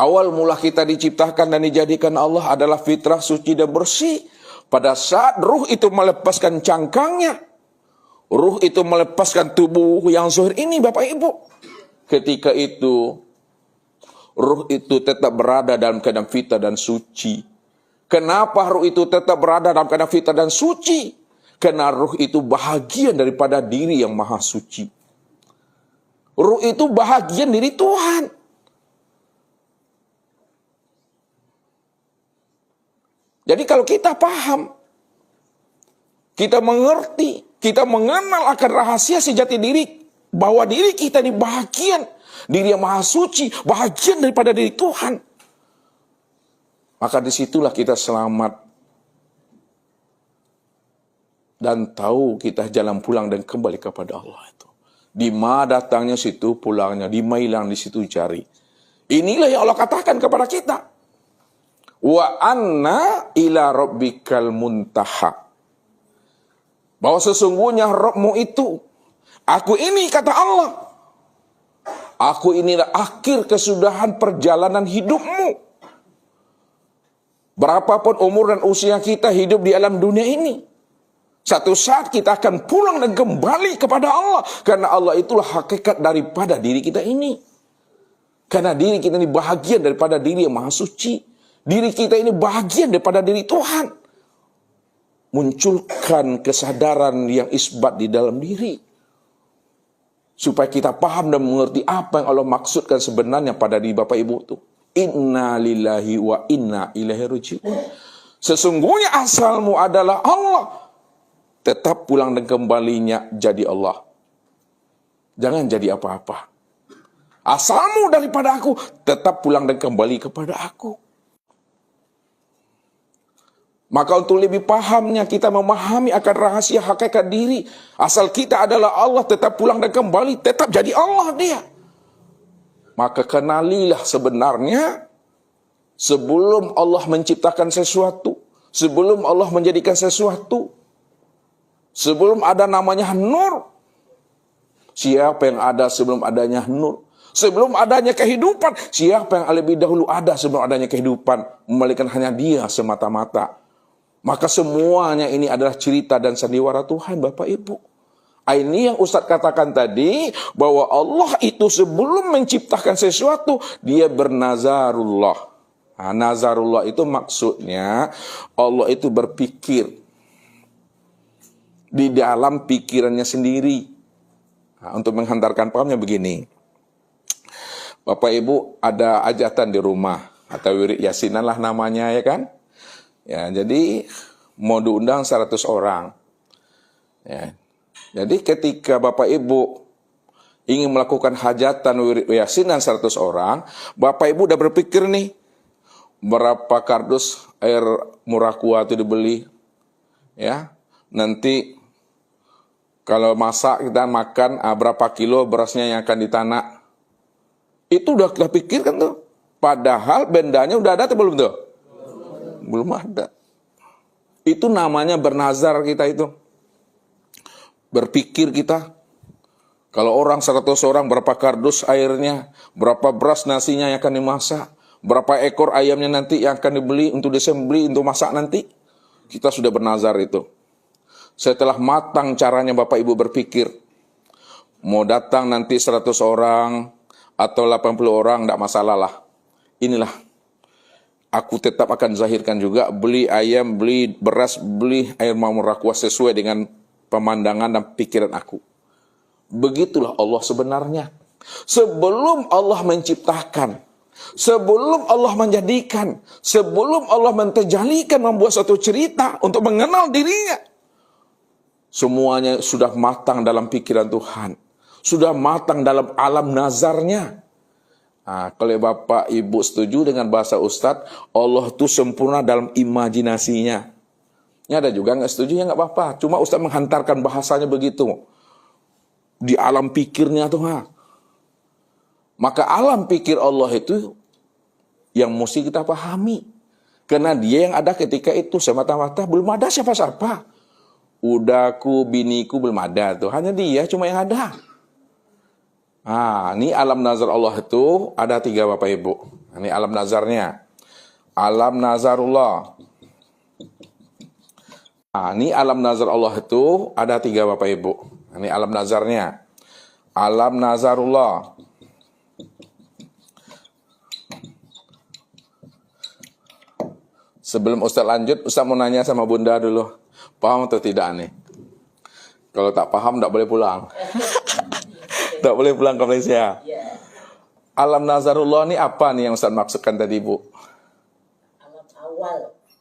Awal mula kita diciptakan dan dijadikan Allah adalah fitrah suci dan bersih. Pada saat ruh itu melepaskan cangkangnya, ruh itu melepaskan tubuh yang zuhir ini Bapak Ibu. Ketika itu, ruh itu tetap berada dalam keadaan fitrah dan suci. Kenapa ruh itu tetap berada dalam keadaan fitrah dan suci? Karena ruh itu bahagian daripada diri yang maha suci. Ruh itu bahagian diri Tuhan. Jadi kalau kita paham, kita mengerti, kita mengenal akan rahasia sejati diri, bahwa diri kita ini bahagian, diri yang maha suci, bahagian daripada diri Tuhan. Maka di situlah kita selamat. Dan tahu kita jalan pulang dan kembali kepada Allah itu. Di ma datangnya situ pulangnya, di ma hilang di situ cari. Inilah yang Allah katakan kepada kita. Wa anna ila rabbikal muntaha. Bahwa sesungguhnya Rabbmu itu, aku ini kata Allah. Aku inilah akhir kesudahan perjalanan hidupmu. Berapapun umur dan usia kita hidup di alam dunia ini. Satu saat kita akan pulang dan kembali kepada Allah. Karena Allah itulah hakikat daripada diri kita ini. Karena diri kita ini bahagian daripada diri yang maha suci. Diri kita ini bagian daripada diri Tuhan. Munculkan kesadaran yang isbat di dalam diri. Supaya kita paham dan mengerti apa yang Allah maksudkan sebenarnya pada diri Bapak Ibu itu. Inna lillahi wa inna ilaihi raji'un. Sesungguhnya asalmu adalah Allah. Tetap pulang dan kembalinya jadi Allah. Jangan jadi apa-apa. Asalmu daripada aku, tetap pulang dan kembali kepada aku. Maka untuk lebih pahamnya kita memahami akan rahasia hakikat diri. Asal kita adalah Allah tetap pulang dan kembali. Tetap jadi Allah dia. Maka kenalilah sebenarnya sebelum Allah menciptakan sesuatu. Sebelum Allah menjadikan sesuatu. Sebelum ada namanya Nur. Siapa yang ada sebelum adanya Nur? Sebelum adanya kehidupan, siapa yang lebih dahulu ada sebelum adanya kehidupan? Memalikan hanya dia semata-mata. Maka semuanya ini adalah cerita dan sandiwara Tuhan Bapak Ibu. Ah, ini yang Ustadz katakan tadi, bahwa Allah itu sebelum menciptakan sesuatu, dia bernazarullah. Nah, nazarullah itu maksudnya, Allah itu berpikir di dalam pikirannya sendiri. Nah, untuk menghantarkan pahamnya begini. Bapak Ibu ada ajatan di rumah, atau wirid yasinan lah namanya ya kan. Ya, jadi mau diundang 100 orang. Ya. Jadi ketika Bapak Ibu ingin melakukan hajatan yasinan 100 orang, Bapak Ibu udah berpikir nih berapa kardus air murah kuat itu dibeli. Ya. Nanti kalau masak kita makan ah, berapa kilo berasnya yang akan ditanak. Itu udah kita pikirkan tuh. Padahal bendanya udah ada atau belum tuh? Belum ada. Itu namanya bernazar kita itu. Berpikir kita. Kalau orang 100 orang berapa kardus airnya, berapa beras nasinya yang akan dimasak, berapa ekor ayamnya nanti yang akan dibeli untuk disembeli untuk masak nanti. Kita sudah bernazar itu. Setelah matang caranya Bapak Ibu berpikir, mau datang nanti 100 orang atau 80 orang, tidak masalah lah. Inilah aku tetap akan zahirkan juga beli ayam, beli beras, beli air mamur kuas sesuai dengan pemandangan dan pikiran aku. Begitulah Allah sebenarnya. Sebelum Allah menciptakan, sebelum Allah menjadikan, sebelum Allah menterjalikan membuat suatu cerita untuk mengenal dirinya, semuanya sudah matang dalam pikiran Tuhan. Sudah matang dalam alam nazarnya. Nah, kalau Bapak Ibu setuju dengan bahasa Ustadz, Allah itu sempurna dalam imajinasinya. Ini ada juga nggak setuju ya nggak apa-apa. Cuma Ustadz menghantarkan bahasanya begitu. Di alam pikirnya tuh ha. Maka alam pikir Allah itu yang mesti kita pahami. Karena dia yang ada ketika itu semata-mata belum ada siapa-siapa. Udaku, biniku belum ada tuh. Hanya dia cuma yang ada. Ah, ini alam nazar Allah itu ada tiga Bapak Ibu. Ini alam nazarnya. Alam nazarullah. Nah, ini alam nazar Allah itu ada tiga Bapak Ibu. Ini alam nazarnya. Alam nazarullah. Sebelum Ustaz lanjut, Ustaz mau nanya sama Bunda dulu. Paham atau tidak nih? Kalau tak paham, tak boleh pulang. Tak boleh pulang ke Malaysia. Alam nazarullah ini apa nih yang Ustaz maksudkan tadi, Bu? alam awal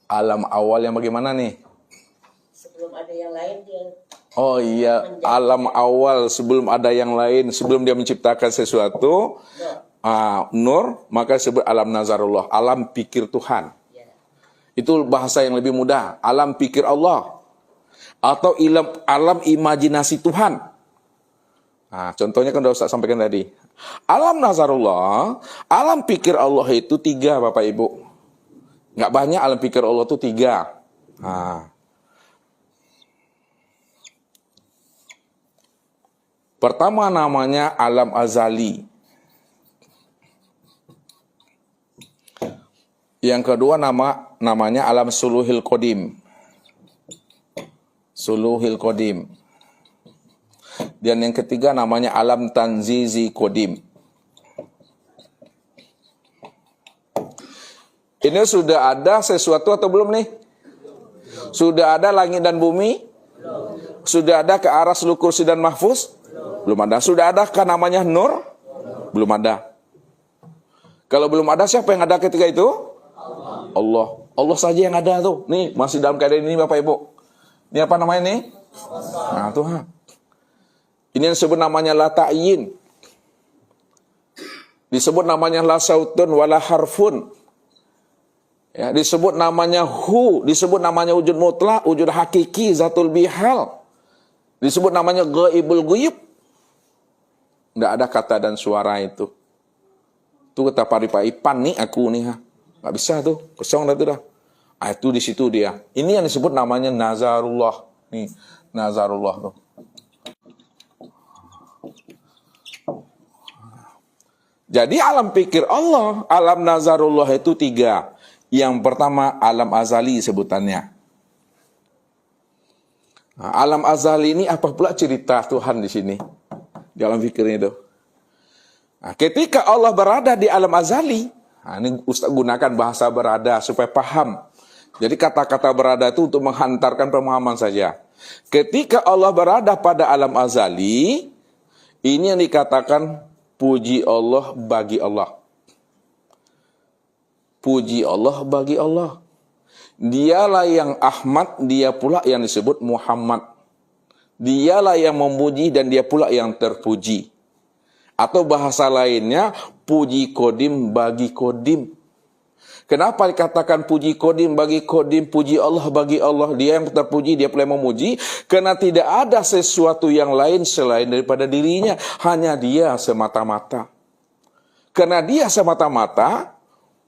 Alam awal yang bagaimana nih? sebelum ada yang lain dia Oh iya, alam awal sebelum ada yang lain, sebelum dia menciptakan sesuatu, ah, nur, maka disebut alam nazarullah, alam pikir Tuhan. ya Itu bahasa yang lebih mudah, alam pikir Allah. Atau ilam, alam imajinasi Tuhan. Nah, contohnya kan udah Ustaz sampaikan tadi. Alam nazarullah, alam pikir Allah itu tiga Bapak Ibu. Nggak banyak alam pikir Allah itu tiga. Nah. Pertama namanya alam azali. Yang kedua nama namanya alam suluhil kodim. Suluhil kodim. Dan yang ketiga namanya alam tanzizi kodim. Ini sudah ada sesuatu atau belum nih? Sudah ada langit dan bumi? Sudah ada ke arah seluruh kursi dan mahfuz? Belum ada. Sudah ada kan namanya nur? Belum ada. Kalau belum ada siapa yang ada ketika itu? Allah. Allah saja yang ada tuh. Nih, masih dalam keadaan ini Bapak Ibu. Ini apa namanya nih? Nah, Tuhan. Ini yang disebut namanya la ta'yin. Disebut namanya la sautun wala harfun. Ya, disebut namanya hu, disebut namanya wujud mutlak, wujud hakiki, zatul bihal. Disebut namanya gaibul guyub. Nggak ada kata dan suara itu. Itu kata paripai pan nih aku nih ha. Nggak bisa tuh, kosong dah tuh dah. Ah, itu di situ dia. Ini yang disebut namanya nazarullah. Nih, nazarullah tuh. Jadi alam pikir Allah, alam nazarullah itu tiga. Yang pertama alam azali sebutannya. Nah, alam azali ini apa pula cerita Tuhan di sini? Di alam pikirnya itu. Nah, ketika Allah berada di alam azali, nah, ini Ustaz gunakan bahasa berada supaya paham. Jadi kata-kata berada itu untuk menghantarkan pemahaman saja. Ketika Allah berada pada alam azali, ini yang dikatakan puji Allah bagi Allah. Puji Allah bagi Allah. Dialah yang Ahmad, dia pula yang disebut Muhammad. Dialah yang memuji dan dia pula yang terpuji. Atau bahasa lainnya, puji kodim bagi kodim. Kenapa dikatakan puji kodim bagi kodim, puji Allah bagi Allah. Dia yang terpuji, dia yang memuji. Karena tidak ada sesuatu yang lain selain daripada dirinya. Hanya dia semata-mata. Karena dia semata-mata,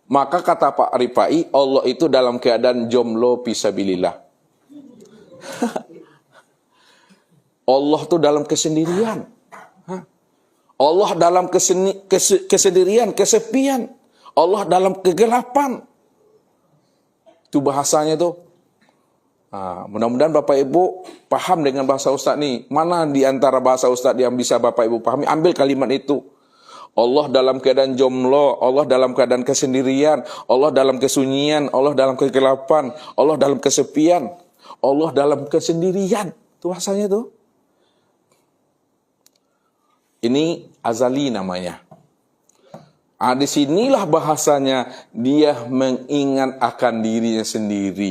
maka kata Pak Ripai, Allah itu dalam keadaan jomlo pisabilillah. Allah itu dalam kesendirian. Allah dalam kesendirian, kesepian. Allah dalam kegelapan. Itu bahasanya tuh. Nah, mudah-mudahan Bapak Ibu paham dengan bahasa Ustaz nih. Mana di antara bahasa Ustaz yang bisa Bapak Ibu pahami? Ambil kalimat itu. Allah dalam keadaan jomlo, Allah dalam keadaan kesendirian, Allah dalam kesunyian, Allah dalam kegelapan, Allah dalam kesepian, Allah dalam kesendirian. Itu bahasanya tuh. Ini azali namanya. Ah, di sinilah bahasanya dia mengingat akan dirinya sendiri.